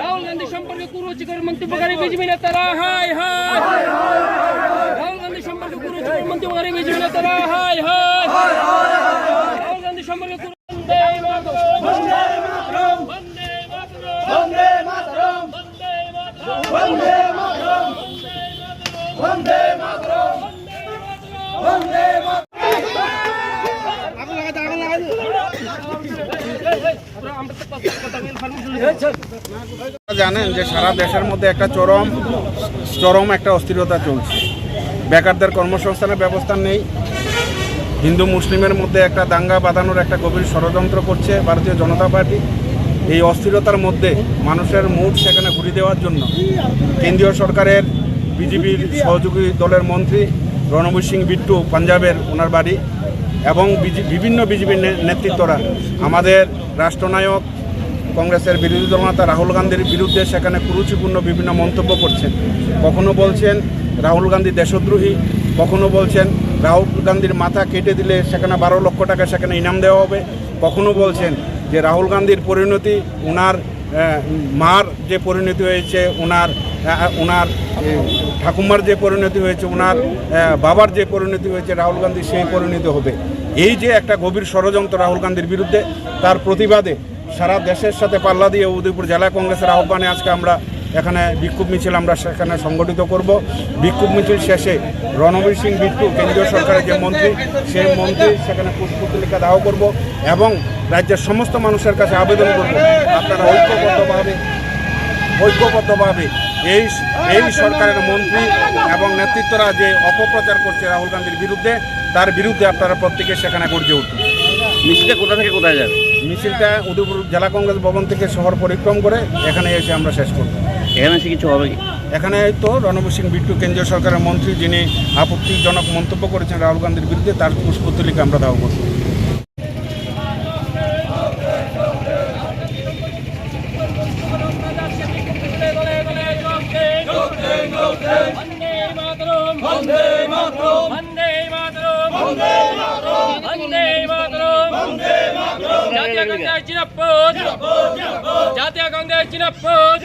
রাহুল গান্ধী সম্পর্কে কুরুচিকর মন্তব্যকারী বিজেপি নেতারা হাই হাই রাহুল গান্ধী সম্পর্কে কুরুচিকর মন্তব্যকারী বিজেপি নেতারা হাই হাই রাহুল গান্ধী সম্পর্কে কুরু- বন্দে জানেন যে সারা দেশের মধ্যে একটা চরম চরম একটা অস্থিরতা চলছে। বেকারদের কর্মসংস্থানের ব্যবস্থা নেই। হিন্দু মুসলিমের মধ্যে একটা দাঙ্গা বাঁধানোর একটা গভীর ষড়যন্ত্র করছে ভারতীয় জনতা পার্টি। এই অস্থিরতার মধ্যে মানুষের মুড সেখানে ঘুরিয়ে দেওয়ার জন্য কেন্দ্রীয় সরকারের বিজেপির সহযোগী দলের মন্ত্রী রণবীর সিং বিট্টু পাঞ্জাবের ওনার বাড়ি এবং বিভিন্ন বিজেপির নেতৃত্বরা। আমাদের রাষ্ট্রনায়ক, কংগ্রেসের বিরোধী দলনেতা রাহুল গান্ধীর বিরুদ্ধে সেখানে কুরুচিপূর্ণ বিভিন্ন মন্তব্য করছেন। কখনো বলছেন রাহুল গান্ধী দেশদ্রোহী, কখনো বলছেন রাহুল গান্ধীর মাথা কেটে দিলে সেখানে বারো লক্ষ টাকা সেখানে ইনাম দেওয়া হবে, কখনো বলছেন যে রাহুল গান্ধীর পরিণতি ওনার মার যে পরিণতি হয়েছে ওনার ওনার ঠাকুমার যে পরিণতি হয়েছে ওনার বাবার যে পরিণতি হয়েছে, রাহুল গান্ধী সেই পরিণতি হবে। এই যে একটা গভীর ষড়যন্ত্র রাহুল গান্ধীর বিরুদ্ধে, তার প্রতিবাদে সারা দেশের সাথে পাল্লা দিয়ে উদয়পুর জেলা কংগ্রেসের আহ্বানে আজকে আমরা এখানে বিক্ষোভ মিছিল আমরা সেখানে সংগঠিত করব। বিক্ষোভ মিছিল শেষে রণবীর সিং বিট্টু কেন্দ্রীয় সরকারের যে মন্ত্রী সেই মন্ত্রী সেখানে পুষ্পতলিকা দাহ করব এবং রাজ্যের সমস্ত মানুষের কাছে আবেদন করব। আপনারা ঐক্যবদ্ধভাবে ঐক্যবদ্ধভাবে এই এই সরকারের মন্ত্রী এবং নেতৃত্বরা যে অপপ্রচার করছে রাহুল গান্ধীর বিরুদ্ধে তার বিরুদ্ধে আপনারা প্রত্যেকে সেখানে গর্জে উঠুন। মিছিলটা কোথা থেকে কোথায় যাবে? মিছিলটা উদয়পুর জেলা কংগ্রেস ভবন থেকে শহর পরিক্রম করে এখানে এসে আমরা শেষ করব। এখানে এসে কিছু হবে এখানে তো রণবীর সিং বিট্টু কেন্দ্রীয় সরকারের মন্ত্রী যিনি আপত্তিজনক মন্তব্য করেছেন রাহুল গান্ধীর বিরুদ্ধে তার পুষ্পতলিকা আমরা দাহ করব জাতীয় কংগ্রেস জিনাপদ জাতীয় কংগ্রেস জিনাপদ